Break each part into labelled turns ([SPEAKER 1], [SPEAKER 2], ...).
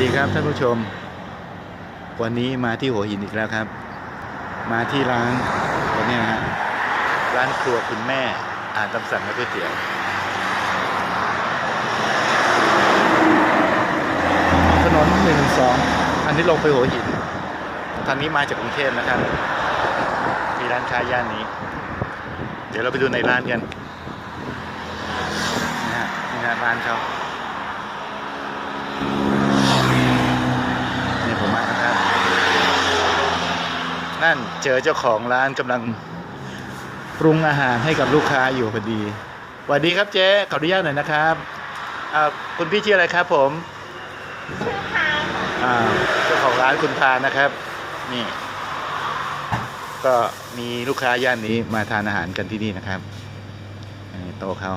[SPEAKER 1] ดีครับท่านผู้ชม วันนี้มาที่หัวหินอีกแล้วครับ มาที่ร้านตัวนี้นะฮะร้านครัวคุณแม่อ่านตำสั่งและก๋วยเตี๋ยวถนนหนึ่งสองอันนี้ลงไปหัวหินทางนี้มาจากกรุงเทพนะครับ มีร้านค้าย่านนี้ เดี๋ยวเราไปดูในร้านกันนะฮะนี่ฮะร้านเขา นี่ผมมานะครับ นั่นเจอเจ้าของร้านกำลังปรุงอาหารให้กับลูกค้าอยู่พอดีสวัสดีครับเจ๊ขออนุญาตหน่อยนะครับอ่าคุณพี่ชื่ออะไรครับผมอ่าเจ้าของร้านคุณพานะครับ นี่ ก็มีลูกค้าย่านนี้มาทานอาหารกันที่นี่นะครับอันนี้โต๊ะเขา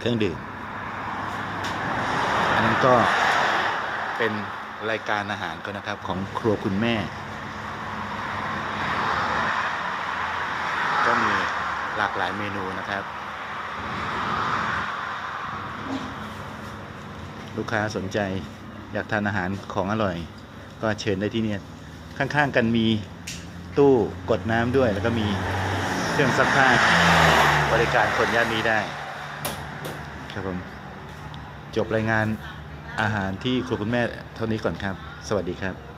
[SPEAKER 1] เครื่องดื่ม ก็เป็นรายการอาหารก็นะครับของครัวคุณแม่ ก็มีหลากหลายเมนูนะครับ ลูกค้าสนใจอยากทานอาหารของอร่อย ก็เชิญได้ที่นี่ข้างๆกันมีตู้กดน้ำด้วยแล้วก็มีเครื่องซักผ้าบริการคนย่านนี้ได้ ครับผม จบรายงาน อาหารที่ครัวคุณแม่เท่านี้ก่อนครับ สวัสดีครับ